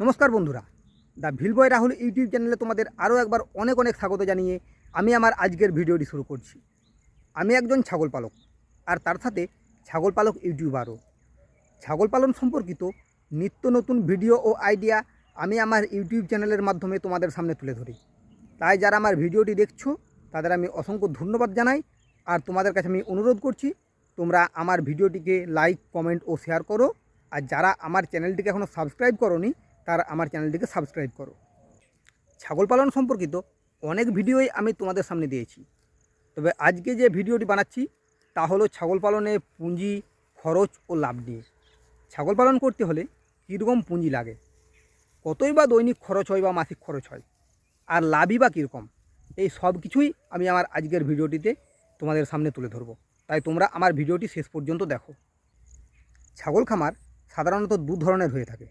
নমস্কার বন্ধুরা। The ভিলবয় Rahul YouTube চ্যানেলে তোমাদের আরও একবার অনেক অনেক স্বাগত জানিয়ে আমি আমার আজকের ভিডিওটি শুরু করছি। আমি একজন ছাগল পালক আর তার সাথে ছাগল পালক ইউটিউবারও। ছাগল পালন সম্পর্কিত নিত্য নতুন ভিডিও ও আইডিয়া আমি আমার ইউটিউব চ্যানেলের মাধ্যমে তোমাদের সামনে তুলে ধরি। তাই যারা আমার ভিডিওটি দেখছ, তাদের আমি অসংখ্য ধন্যবাদ জানাই আর তোমাদের কাছে আমি অনুরোধ করছি, তোমরা আমার ভিডিওটিকে লাইক, কমেন্ট ও শেয়ার করো। আর যারা আমার চ্যানেলটিকে এখনও সাবস্ক্রাইব করনি তারা আমার চ্যানেলটিকে সাবস্ক্রাইব করো। ছাগল পালন সম্পর্কিত অনেক ভিডিওই আমি তোমাদের সামনে দিয়েছি। তবে আজকে যে ভিডিওটি বানাচ্ছি, তা হলো ছাগল পালনে পুঁজি, খরচ ও লাভ নিয়ে। ছাগল পালন করতে হলে কীরকম পুঁজি লাগে? কতই বা দৈনিক খরচ হয় বা মাসিক খরচ হয়? আর লাভই বা কীরকম? এই সব কিছুই আমি আমার আজকের ভিডিওটিতে তোমাদের সামনে তুলে ধরবো। তাই তোমরা আমার ভিডিওটি শেষ পর্যন্ত দেখো। ছাগল খামার সাধারণত দু ধরনের হয়ে থাকে।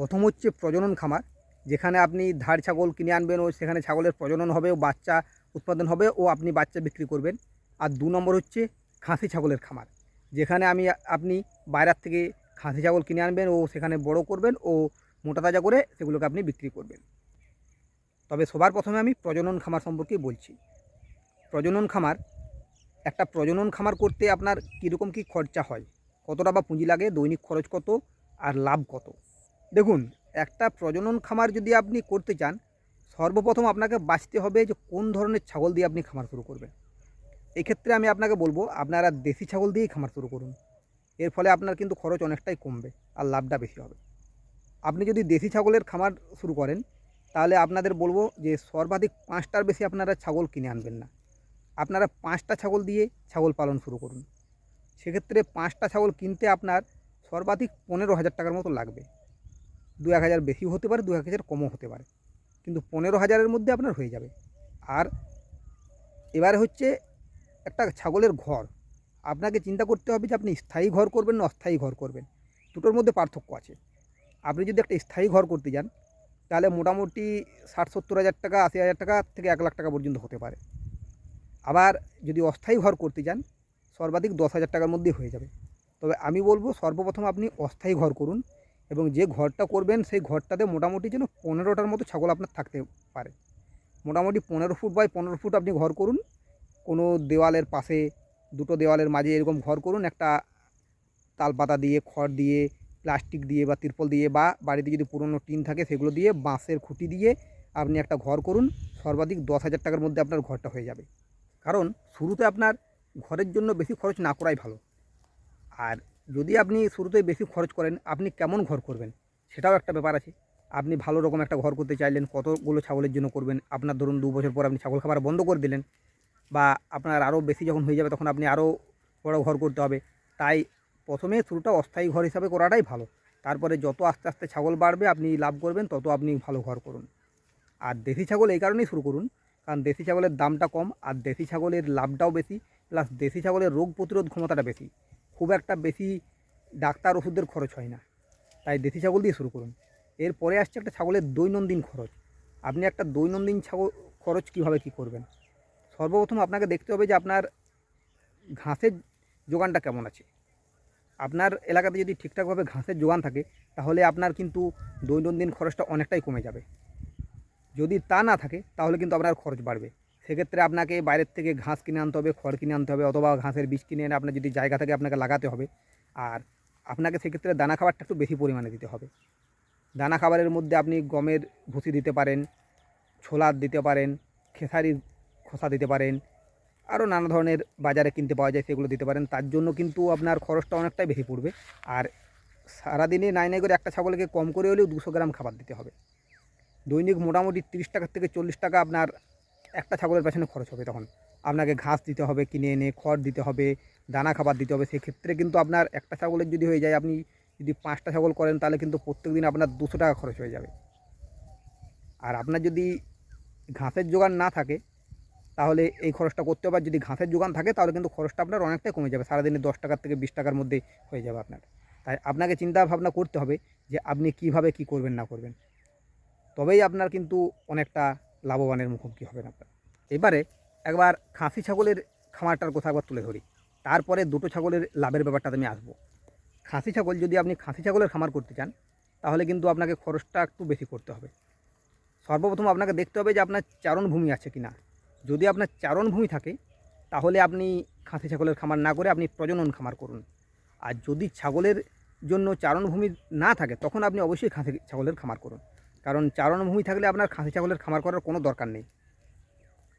প্রথম হচ্ছে প্রজনন খামার, যেখানে আপনি ধার ছাগল কিনে আনবেন ও সেখানে ছাগলের প্রজনন হবে ও বাচ্চা উৎপাদন হবে ও আপনি বাচ্চা বিক্রি করবেন। আর দু নম্বর হচ্ছে খাসি ছাগলের খামার, যেখানে আমি আপনি বাইরের থেকে খাসি ছাগল কিনে আনবেন ও সেখানে বড় করবেন ও মোটা তাজা করে সেগুলোকে আপনি বিক্রি করবেন। তবে সবার প্রথমে আমি প্রজনন খামার সম্পর্কে বলছি। প্রজনন খামার, একটা প্রজনন খামার করতে আপনার কীরকম কী খরচা হয়, কতটা বা পুঁজি লাগে, দৈনিক খরচ কত, আর লাভ কত? দেখুন, একটা প্রজনন খামার যদি আপনি করতে চান, সর্বপ্রথম আপনাকে বাঁচতে হবে যে কোন ধরনের ছাগল দিয়ে আপনি খামার শুরু করবেন। এক্ষেত্রে আমি আপনাকে বলব, আপনারা দেশি ছাগল দিয়েই খামার শুরু করুন। এর ফলে আপনার কিন্তু খরচ অনেকটাই কমবে আর লাভটা বেশি হবে। আপনি যদি দেশি ছাগলের খামার শুরু করেন, তাহলে আপনাদের বলব যে সর্বাধিক পাঁচটার বেশি আপনারা ছাগল কিনে আনবেন না। আপনারা পাঁচটা ছাগল দিয়ে ছাগল পালন শুরু করুন। সেক্ষেত্রে পাঁচটা ছাগল কিনতে আপনার সর্বাধিক পনেরো হাজার টাকার মতো লাগবে। দু এক হাজার বেশিও হতে পারে দু এক হাজার কমও হতে পারে। কিন্তু পনেরো হাজারের মধ্যে আপনার হয়ে যাবে। আর এবারে হচ্ছে একটা ছাগলের ঘর। আপনাকে চিন্তা করতে হবে যে আপনি স্থায়ী ঘর করবেন না অস্থায়ী ঘর করবেন। দুটোর মধ্যে পার্থক্য আছে। আপনি যদি একটা স্থায়ী ঘর করতে যান, তাহলে মোটামুটি ষাট সত্তর হাজার টাকা, আশি হাজার টাকা থেকে এক লাখ টাকা পর্যন্ত হতে পারে। আবার যদি অস্থায়ী ঘর করতে যান, সর্বাধিক দশ হাজার টাকার মধ্যেই হয়ে যাবে। তবে আমি বলব সর্বপ্রথম আপনি অস্থায়ী ঘর করুন। এবং যে ঘরটা করবেন, সেই ঘরটাতে মোটামুটি যেন পনেরোটার মতো ছাগল আপনার থাকতে পারে। মোটামুটি পনেরো ফুট বাই পনেরো ফুট আপনি ঘর করুন। কোনো দেওয়ালের পাশে, দুটো দেওয়ালের মাঝে এরকম ঘর করুন। একটা তালপাতা দিয়ে, খড় দিয়ে, প্লাস্টিক দিয়ে বা তিরপল দিয়ে বা বাড়িতে যদি পুরনো টিন থাকে সেগুলো দিয়ে বাঁশের খুঁটি দিয়ে আপনি একটা ঘর করুন। সর্বাধিক দশ হাজার টাকার মধ্যে আপনার ঘরটা হয়ে যাবে। কারণ শুরুতে আপনার ঘরের জন্য বেশি খরচ না করাই ভালো। আর যদি আপনি শুরুতে বেশি খরচ করেন, আপনি কেমন ঘর করবেন? সেটাও একটা ব্যাপার আছে। আপনি ভালো রকম একটা ঘর করতে চাইলেন, কতগুলো ছাগলের জন্য করবেন, আপনার ধরুন দু বছর পর আপনি ছাগল খাবার বন্ধ করে দিলেন, বা আপনার আরও বেশি যখন হয়ে যাবে তখন আপনি আরও বড় ঘর করতে হবে। তাই প্রথমে শুরুটা অস্থায়ী ঘর হিসাবে করাটাই ভালো। তারপরে যত আস্তে আস্তে ছাগল বাড়বে, আপনি লাভ করবেন, তত আপনি ভালো ঘর করুন। আর দেশি ছাগল এই কারণেই শুরু করুন, কারণ দেশি ছাগলের দামটা কম, আর দেশি ছাগলের লাভটাও বেশি, প্লাস দেশি ছাগলের রোগ প্রতিরোধ ক্ষমতাটা বেশি। খুব একটা বেশি ডাক্তার ওষুধের খরচ হয় না। তাই দেশি ছাগল দিয়ে শুরু করুন। এরপরে আসছে একটা ছাগলের দৈনন্দিন খরচ। আপনি একটা দৈনন্দিন ছাগল খরচ কীভাবে কী করবেন? সর্বপ্রথম আপনাকে দেখতে হবে যে আপনার ঘাসের যোগানটা কেমন আছে। আপনার এলাকাতে যদি ঠিকঠাকভাবে ঘাসের যোগান থাকে, তাহলে আপনার কিন্তু দৈনন্দিন খরচটা অনেকটাই কমে যাবে। যদি তা না থাকে, তাহলে কিন্তু আপনার খরচ বাড়বে। সেক্ষেত্রে আপনাকে বাইরের থেকে ঘাস কিনে আনতে হবে, খড় কিনে আনতে হবে অথবা ঘাসের বীজ কিনে এনে আপনার যদি জায়গা থাকে আপনাকে লাগাতে হবে। আর আপনাকে সেক্ষেত্রে দানা খাবারটা একটু বেশি পরিমাণে দিতে হবে। দানা খাবারের মধ্যে আপনি গমের ভুসি দিতে পারেন, ছোলার দিতে পারেন, খেসারির খোসা দিতে পারেন, আরও নানা ধরনের বাজারে কিনতে পাওয়া যায় সেগুলো দিতে পারেন। তার জন্য কিন্তু আপনার খরচটা অনেকটাই বেশি পড়বে। আর সারাদিনে নাই নাই করে একটা ছাগলকে কম করে হলেও দুশো গ্রাম খাবার দিতে হবে। দৈনিক মোটামুটি তিরিশ টাকা থেকে চল্লিশ টাকা আপনার একটা ছাগলের পেছনে খরচ হবে তখন। আপনাকে ঘাস দিতে হবে, কিনে এনে খড় দিতে হবে, দানা খাবার দিতে হবে। সেক্ষেত্রে কিন্তু আপনার একটা ছাগলের যদি হয়ে যায়, আপনি যদি পাঁচটা ছাগল করেন, তাহলে কিন্তু প্রত্যেক দিন আপনার দুশো টাকা খরচ হয়ে যাবে। আর আপনার যদি ঘাসের যোগান না থাকে, তাহলে এই খরচটা করতে হবে। আর যদি ঘাসের যোগান থাকে, তাহলে কিন্তু খরচটা আপনার অনেকটাই কমে যাবে। সারাদিনে দশ টাকার থেকে বিশ টাকার মধ্যে হয়ে যাবে আপনার। তাই আপনাকে চিন্তা ভাবনা করতে হবে যে আপনি কীভাবে কি করবেন, না করবেন। তবেই আপনার কিন্তু অনেকটা লাভবানের মুখোমুখি হবেন আপনার। এবারে একবার খাসি ছাগলের খামারটার কথা একবার তুলে ধরি। তারপরে দুটো ছাগলের লাভের ব্যাপারটাতে আমি আসব। খাসি ছাগল যদি আপনি খাসি ছাগলের খামার করতে চান, তাহলে কিন্তু আপনাকে খরচটা একটু বেশি করতে হবে। সর্বপ্রথম আপনাকে দেখতে হবে যে আপনার চারণভূমি আছে কি না যদি আপনার চারণভূমি থাকে, তাহলে আপনি খাসি ছাগলের খামার না করে আপনি প্রজনন খামার করুন। আর যদি ছাগলের জন্য চারণভূমি না থাকে, তখন আপনি অবশ্যই খাসি ছাগলের খামার করুন। কারণ চারণভূমি থাকলে আপনার খাসি ছাগলের খামার করার কোনো দরকার নেই।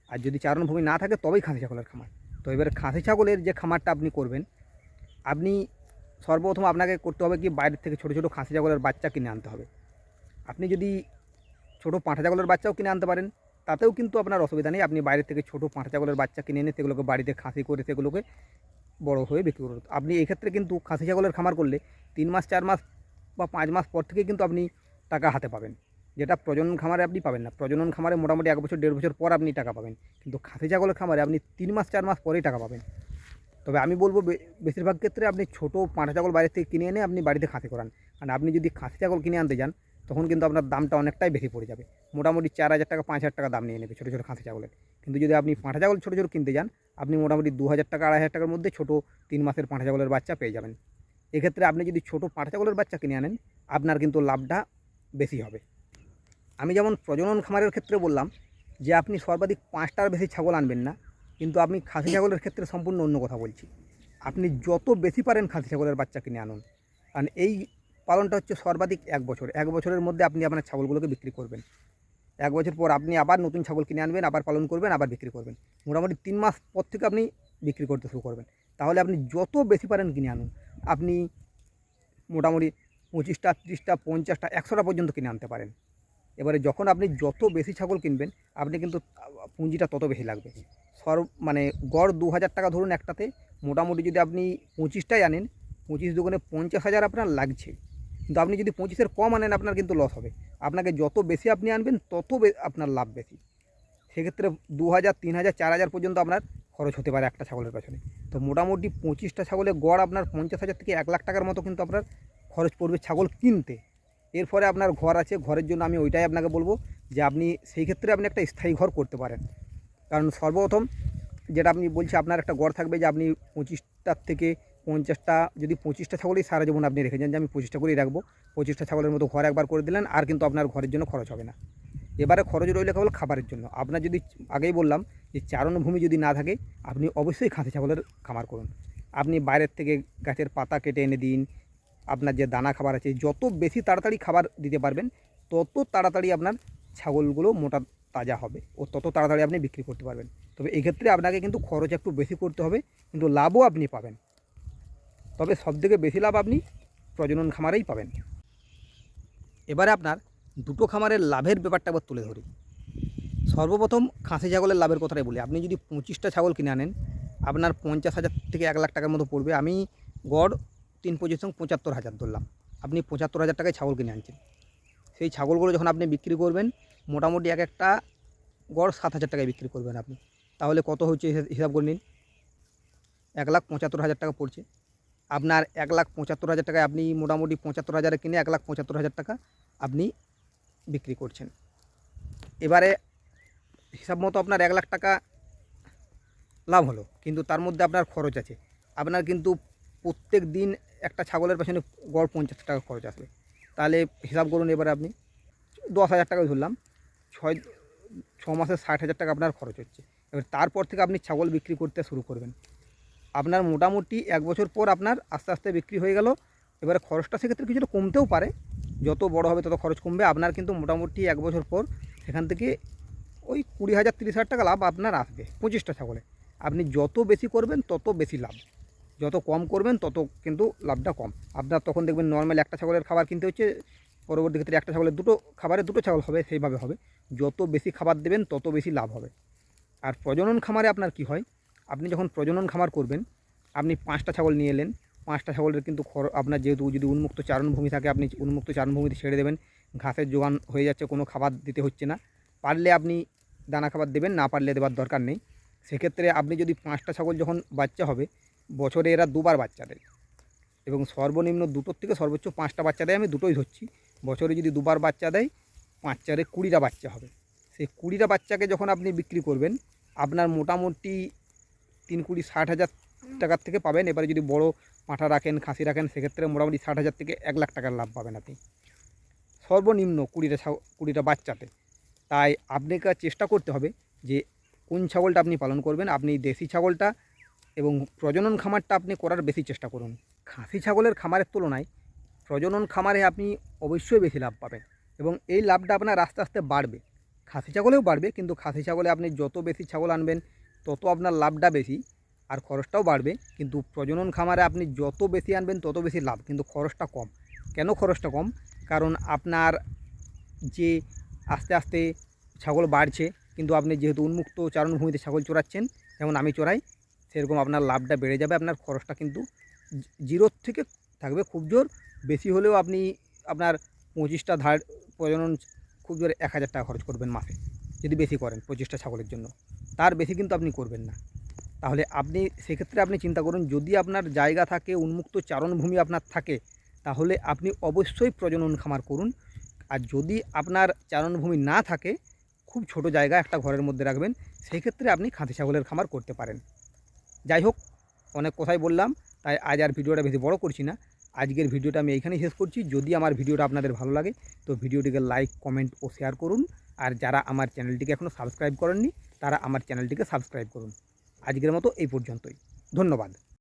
আর যদি চারণভূমি না থাকে, তবেই খাসি ছাগলের খামার। তো এবারে খাসি ছাগলের যে খামারটা আপনি করবেন, আপনি সর্বপ্রথম আপনাকে করতে হবে কি, বাইরের থেকে ছোটো ছোটো খাসি ছাগলের বাচ্চা কিনে আনতে হবে। আপনি যদি ছোটো পাঁঠা ছাগলের বাচ্চাও কিনে আনতে পারেন, তাতেও কিন্তু আপনার অসুবিধা নেই। আপনি বাইরে থেকে ছোটো পাঁঠা ছাগলের বাচ্চা কিনে এনে সেগুলোকে বাড়িতে খাসি করে সেগুলোকে বড় হয়ে বিক্রি করুন। আপনি এক্ষেত্রে কিন্তু খাসি ছাগলের খামার করলে তিন মাস, চার মাস বা পাঁচ মাস পর থেকে কিন্তু আপনি টাকা হাতে পাবেন। যেটা প্রজনন খামারে আপনি পাবেন না। প্রজনন খামারে মোটামুটি এক বছর, দেড় বছর পর আপনি টাকা পাবেন। কিন্তু খাসি ছাগলের খামারে আপনি তিন মাস, চার মাস পরেই টাকা পাবেন। তবে আমি বলব বেশিরভাগ ক্ষেত্রে আপনি ছোটো পাঁঠা ছাগল বাইরে থেকে কিনে এনে আপনি বাড়িতে খাসি করান। কারণ আপনি যদি খাসি ছাগল কিনে আনতে যান, তখন কিন্তু আপনার দামটা অনেকটাই বেশি পড়ে যাবে। মোটামুটি চার হাজার টাকা, পাঁচ হাজার টাকা দাম নিয়ে নেবে ছোটো ছোটো খাসি ছাগলের। কিন্তু যদি আপনি পাঁঠা ছাগল ছোটো ছোটো কিনতে যান, আপনি মোটামুটি দু হাজার টাকা, আড়াই হাজার টাকার মধ্যে ছোটো তিন মাসের পাঁঠা ছাগলের বাচ্চা পেয়ে যাবেন। এক্ষেত্রে আপনি যদি ছোটো পাঁঠা ছাগলের বাচ্চা কিনে আনেন, আপনার কিন্তু লাভটা বেশি হবে। আমি যেমন প্রজনন খামারের ক্ষেত্রে বললাম যে আপনি সর্বাধিক পাঁচটার বেশি ছাগল আনবেন না, কিন্তু আপনি খাসি ছাগলের ক্ষেত্রে সম্পূর্ণ অন্য কথা বলছি। আপনি যত বেশি পারেন খাসি ছাগলের বাচ্চা কিনে আনুন। কারণ এই পালনটা হচ্ছে সর্বাধিক এক বছর। এক বছরের মধ্যে আপনি আপনার ছাগলগুলোকে বিক্রি করবেন। এক বছর পর আপনি আবার নতুন ছাগল কিনে আনবেন, আবার পালন করবেন, আবার বিক্রি করবেন। মোটামুটি তিন মাস পর থেকে আপনি বিক্রি করতে শুরু করবেন। তাহলে আপনি যত বেশি পারেন কিনে আনুন। আপনি মোটামুটি পঁচিশটা, ত্রিশটা, পঞ্চাশটা, একশোটা পর্যন্ত কিনে আনতে পারেন। এবারে যখন আপনি যত বেশি ছাগল কিনবেন, আপনি কিন্তু পুঁজিটা তত বেশি লাগবে। সর মানে গড় দু হাজার টাকা ধরুন একটাতে, মোটামুটি যদি আপনি পঁচিশটাই আনেন, পঁচিশ দুগুণে পঞ্চাশ হাজার আপনার লাগছে। কিন্তু আপনি যদি পঁচিশের কম আনেন, আপনার কিন্তু লস হবে। আপনাকে যত বেশি আপনি আনবেন, তত আপনার লাভ বেশি। সেক্ষেত্রে দু হাজার, তিন হাজার, চার হাজার পর্যন্ত আপনার খরচ হতে পারে একটা ছাগলের পেছনে। তো মোটামুটি পঁচিশটা ছাগলের গড় আপনার পঞ্চাশ হাজার থেকে এক লাখ টাকার মতো কিন্তু আপনার খরচ পড়বে ছাগল কিনতে। এরপরে আপনার ঘর আছে, ঘরের জন্য আমি ওইটাই আপনাকে বলব যে আপনি সেই ক্ষেত্রে আপনি একটা স্থায়ী ঘর করতে পারেন। কারণ সর্বপ্রথম যেটা আপনি বলছি, আপনার একটা ঘর থাকবে যে আপনি পঁচিশটার থেকে পঞ্চাশটা, যদি পঁচিশটা ছাগলই সারা জীবন আপনি রেখে যান যে আমি পঁচিশটা করেই রাখব, পঁচিশটা ছাগলের মতো ঘর একবার করে দিলেন, আর কিন্তু আপনার ঘরের জন্য খরচ হবে না। এবারে খরচ রইলে কেবল খাবারের জন্য। আপনার যদি আগেই বললাম যে চারণভূমি যদি না থাকে, আপনি অবশ্যই খাসি ছাগলের খামার করুন। আপনি বাইরের থেকে গাছের পাতা কেটে এনে দিন আপনার যে দানা খাবার আছে, যত বেশি তাড়াতাড়ি খাবার দিতে পারবেন, তত তাড়াতাড়ি আপনার ছাগলগুলো মোটা তাজা হবে ও তত তাড়াতাড়ি আপনি বিক্রি করতে পারবেন। তবে এক্ষেত্রে আপনাকে কিন্তু খরচ একটু বেশি করতে হবে, কিন্তু লাভও আপনি পাবেন। তবে সবথেকে বেশি লাভ আপনি প্রজনন খামারেই পাবেন। এবারে আপনার দুটো খামারের লাভের ব্যাপারটা আবার তুলে ধরি। সর্বপ্রথম খাসি ছাগলের লাভের কথাটাই বলি। আপনি যদি পঁচিশটা ছাগল কিনে আনেন, আপনার পঞ্চাশ হাজার থেকে এক লাখ টাকার মতো পড়বে। আমি গড় তিন পঁচিশ সঙ্গে পঁচাত্তর হাজার ধরলাম। আপনি পঁচাত্তর হাজার টাকায় ছাগল কিনে আনছেন। সেই ছাগলগুলো যখন আপনি বিক্রি করবেন, মোটামুটি এক একটা গড় সাত হাজার টাকায় বিক্রি করবেন আপনি। তাহলে কত হচ্ছে হিসাব করে নিন। এক লাখ পঁচাত্তর হাজার টাকা পড়ছে। আপনার এক লাখ পঁচাত্তর হাজার টাকায় আপনি মোটামুটি পঁচাত্তর হাজারে কিনে এক লাখ পঁচাত্তর হাজার টাকা আপনি বিক্রি করছেন। এবারে হিসাব মতো আপনার এক লাখ টাকা লাভ হলো, কিন্তু তার মধ্যে আপনার খরচ আছে। আপনার কিন্তু প্রত্যেক দিন একটা ছাগলের পেছনে গড় পঞ্চাশ টাকা খরচ আসবে। তাহলে হিসাব করুন এবারে আপনি, দশ হাজার টাকা ধরলাম, ছয়, ছ মাসে ষাট হাজার টাকা আপনার খরচ হচ্ছে। এবার তারপর থেকে আপনি ছাগল বিক্রি করতে শুরু করবেন। আপনার মোটামুটি এক বছর পর আপনার আস্তে আস্তে বিক্রি হয়ে গেল। এবারে খরচটা সেক্ষেত্রে কিছুটা কমতেও পারে। যত বড় হবে তত খরচ কমবে। আপনার কিন্তু মোটামুটি এক বছর পর সেখান থেকে ওই কুড়ি হাজার, তিরিশ হাজার টাকা লাভ আপনার আসবে পঁচিশটা ছাগলে। আপনি যত বেশি করবেন, তত বেশি লাভ। যত কম করবেন, তত কিন্তু লাভটা কম। আপনার তখন দেখবেন নর্মাল একটা ছাগলের খাবার কিনতে হচ্ছে, পরবর্তী ক্ষেত্রে একটা ছাগলের দুটো, খাবারে দুটো ছাগল হবে, সেইভাবে হবে। যত বেশি খাবার দেবেন, তত বেশি লাভ হবে। আর প্রজনন খামারে আপনার কি হয়, আপনি যখন প্রজনন খামার করবেন, আপনি পাঁচটা ছাগল নিয়ে এলেন, পাঁচটা ছাগলের কিন্তু খর, আপনার যেহেতু যদি উন্মুক্ত চারণভূমি থাকে, আপনি উন্মুক্ত চারণভূমিতে ছেড়ে দেবেন, ঘাসের যোগান হয়ে যাচ্ছে, কোনো খাবার দিতে হচ্ছে না। পারলে আপনি দানা খাবার দেবেন, না পারলে দেওয়ার দরকার নেই। সেক্ষেত্রে আপনি যদি পাঁচটা ছাগল যখন বাচ্চা হবে বছরে এরা দুবার বাচ্চা দেয়। এবং সর্বনিম্ন দুটোর থেকে সর্বোচ্চ পাঁচটা বাচ্চা দেয়, আমি দুটোই ধরছি। বছরে যদি দুবার বাচ্চা দেয় পাঁচ চারে কুড়িটা বাচ্চা হবে। সেই কুড়িটা বাচ্চাকে যখন আপনি বিক্রি করবেন, আপনার মোটামুটি তিন কুড়ি, ষাট হাজার টাকার থেকে পাবেন। এবারে যদি বড় পাঁঠা রাখেন, খাসি রাখেন, সেক্ষেত্রে মোটামুটি ষাট হাজার থেকে এক লাখ টাকার লাভ পাবেন আপনি। সর্বনিম্ন কুড়িটা কুড়িটা বাচ্চাতে। তাই আপনাকে চেষ্টা করতে হবে যে, কোন ছাগলটা আপনি পালন করবেন। আপনি দেশি ছাগলটা এবং প্রজনন খামারটা আপনি করার বেশি চেষ্টা করুন। খাসি ছাগলের খামারের তুলনায় প্রজনন খামারে আপনি অবশ্যই বেশি লাভ পাবেন এবং এই লাভটা আপনার আস্তে আস্তে বাড়বে। খাসি ছাগলেও বাড়বে, কিন্তু খাসি ছাগলে আপনি যত বেশি ছাগল আনবেন, তত আপনার লাভটা বেশি আর খরচটাও বাড়বে। কিন্তু প্রজনন খামারে আপনি যত বেশি আনবেন, তত বেশি লাভ, কিন্তু খরচটা কম। কেন খরচটা কম? কারণ আপনার যে আস্তে আস্তে ছাগল বাড়ছে, কিন্তু আপনি যেহেতু উন্মুক্ত চারণভূমিতে ছাগল চড়াচ্ছেন, যেমন আমি চড়াই সেরকম আপনার লাভটা বেড়ে যাবে, আপনার খরচটা কিন্তু জিরোর থেকে থাকবে খুব জোর। বেশি হলেও আপনি আপনার পঁচিশটা ধার প্রজনন খুব জোর এক হাজার টাকা খরচ করবেন মাসে, যদি বেশি করেন পঁচিশটা ছাগলের জন্য। তার বেশি কিন্তু আপনি করবেন না। তাহলে আপনি সেক্ষেত্রে আপনি চিন্তা করুন, যদি আপনার জায়গা থাকে, উন্মুক্ত চারণভূমি আপনার থাকে, তাহলে আপনি অবশ্যই প্রজনন খামার করুন। আর যদি আপনার চারণভূমি না থাকে, খুব ছোট জায়গা একটা ঘরের মধ্যে রাখবেন সেই ক্ষেত্রে আপনি খাঁটি ছাগলের খামার করতে পারেন। যাই হোক, অনেক কথাই বললাম, তাই আজ আর ভিডিওটা বেশি বড় করছি না। আজকের ভিডিওটা আমি এইখানেই শেষ করছি। যদি আমার ভিডিওটা আপনাদের ভালো লাগে, তো ভিডিওটিকে লাইক কমেন্ট ও শেয়ার করুন। আর যারা আমার চ্যানেলটিকে এখনও সাবস্ক্রাইব করেননি, তারা আমার চ্যানেলটিকে সাবস্ক্রাইব করুন। আজকের মতো এই পর্যন্তই। ধন্যবাদ।